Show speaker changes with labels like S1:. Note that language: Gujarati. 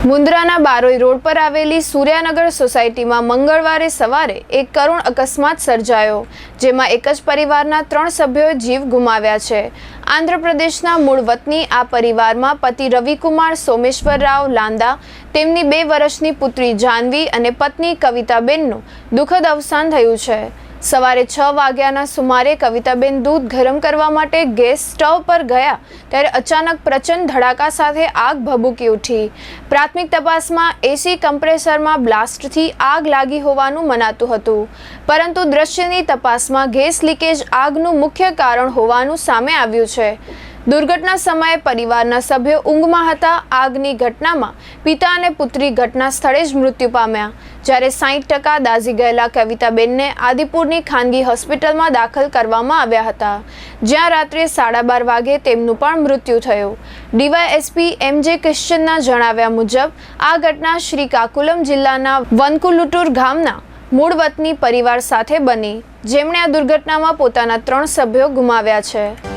S1: મુન્દ્રાના બારોઈ રોડ પર આવેલી સૂર્યાનગર સોસાયટીમાં મંગળવારે સવારે એક કરુણ અકસ્માત સર્જાયો, જેમાં એક જ પરિવારના ત્રણ સભ્યોએ જીવ ગુમાવ્યા છે. આંધ્રપ્રદેશના મૂળ વતની આ પરિવારમાં પતિ રવિકુમાર સોમેશ્વર રાવ લાંદા, તેમની બે વર્ષની પુત્રી જાનવી અને પત્ની કવિતાબેનનું દુઃખદ અવસાન થયું છે. સવારે છ વાગ્યાના સુમારે કવિતાબેન દૂધ ગરમ કરવા માટે ગેસ સ્ટવ પર ગયા ત્યારે અચાનક પ્રચંડ ધડાકા સાથે આગ ભભૂકી ઉઠી. પ્રાથમિક તપાસમાં એસી કમ્પ્રેસરમાં બ્લાસ્ટથી આગ લાગી હોવાનું મનાતું હતું. પરંતુ દ્રશ્યની તપાસમાં ગેસ લીકેજ આગનું મુખ્ય કારણ હોવાનું સામે આવ્યું છે. દુર્ઘટના સમયે પરિવારના સભ્યો ઊંઘમાં હતા. આગની ઘટનામાં પિતા અને પુત્રી ઘટના સ્થળે જ મૃત્યુ પામ્યા. જ્યારે સાહીઠ ટકા દાઝી ગયેલા કવિતાબેનને આદિપુરની ખાનગી હોસ્પિટલમાં દાખલ કરવામાં આવ્યા હતા. જ્યાં રાત્રે સાડા બાર વાગે તેમનું પણ મૃત્યુ થયું. ડીવાયએસપી એમ જે ક્રિશ્ચનના જણાવ્યા મુજબ, આ ઘટના શ્રી કાકુલમ જિલ્લાના વનકુલુટુર ગામના મૂળ વતની પરિવાર સાથે બની. જેમણે આ દુર્ઘટનામાં પોતાના ત્રણ સભ્યો ગુમાવ્યા છે.